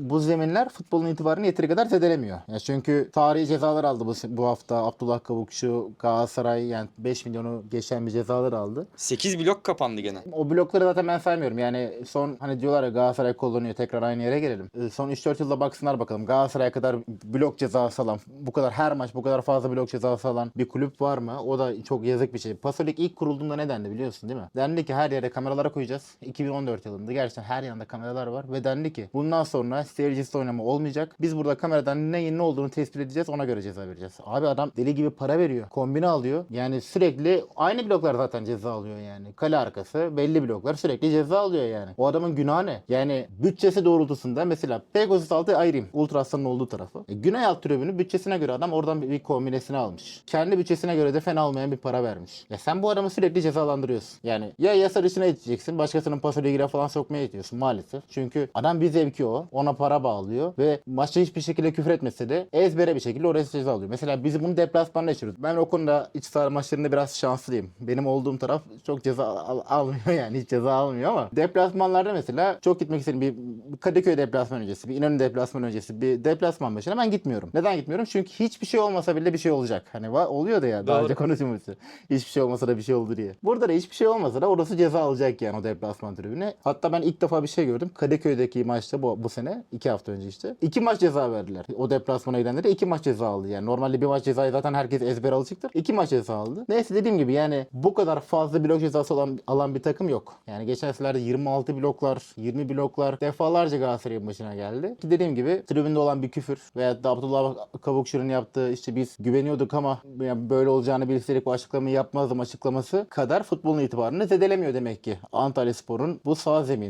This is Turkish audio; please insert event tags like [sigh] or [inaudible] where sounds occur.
bu zeminler futbolun itibarını yeteri kadar zedelemiyor. Ya çünkü tarihi cezalar aldı bu, bu hafta. Abdullah Kavukçu, Galatasaray yani 5 milyonu geçen bir cezalar aldı. 8 blok kapandı gene. O blokları zaten ben saymıyorum. Yani son hani diyorlar ya Galatasaray kullanıyor tekrar aynı yere gelelim. Ee, Son 3-4 yılda baksınlar bakalım. Galatasaray'a kadar blok cezası alan, bu kadar her maç bu kadar fazla blok cezası alan bir kulüp var mı? O da çok yazık bir şey. Pasolik ilk kurulduğunda ne dendi biliyorsun değil mi? Dendi ki her yere kameralara koyacağız. 2014 yılında gerçekten her yanda kameralar var ve dendi ki bundan sonra seyircisiz oynama olmayacak. Biz burada kameradan neyin ne olduğunu tespit edeceğiz ona göre ceza vereceğiz. Abi adam deli gibi para veriyor. Kombine alıyor. Yani sürekli aynı bloklar zaten ceza alıyor yani. Kale arkası belli bloklar sürekli ceza alıyor yani. O adamın günahı ne? Yani bütçesi doğrultusunda mesela Pegasus altı ayırayım. Ultras'ın olduğu tarafı. E, Güney alt tribünü bütçesine göre adam oradan bir, bir kombinesini almış. Kendi bütçesine göre de fena olmayan bir para vermiş. Ya sen bu adamı sürekli cezalandırıyorsun. Yani ya yasa dışına iteceksin başkasının ligine falan sokmaya itiyorsun maalesef. Çünkü adam bir zevki o. Ona para bağlıyor ve maçta hiçbir şekilde küfür etmese de ezbere bir şekilde oraya ceza alıyor. Mesela biz bunu deplasmanda yaşıyoruz. Ben o konuda iç saha maçlarında biraz şanslıyım. Benim olduğum taraf çok ceza al- almıyor [laughs] yani hiç ceza almıyor ama deplasmanlarda mesela çok gitmek istedim. Bir Kadıköy deplasman öncesi, bir İnönü deplasman öncesi, bir deplasman başına ben gitmiyorum. Neden gitmiyorum? Çünkü hiçbir şey olmasa bile bir şey olacak. Hani oluyor da ya daha Doğru. önce konuşmuştu. Hiçbir şey olmasa da bir şey oldu diye. Burada da hiçbir şey olmasa da orası ceza alacak yani o deplasman tribüne. Hatta ben ilk defa bir şey gördüm. Kadıköy'deki maçta bu, bu sene iki hafta önce işte. iki maç ceza verdiler. O deplasmana gidenlere iki maç ceza aldı. Yani normalde bir maç cezayı zaten herkes ezber alışıktır. İki maç ceza aldı. Neyse dediğim gibi yani bu kadar fazla blok cezası olan, alan bir takım yok. Yani geçen senelerde 26 bloklar, 20 bloklar defalarca Galatasaray'ın başına geldi. Ki dediğim gibi tribünde olan bir küfür veya da Abdullah Kavukçu'nun yaptığı işte biz güveniyorduk ama yani böyle olacağını bilseydik bu açıklamayı yapmazdım açıklaması kadar futbolun itibarını zedelemiyor demek ki Antalya Spor'un bu sağ zemini.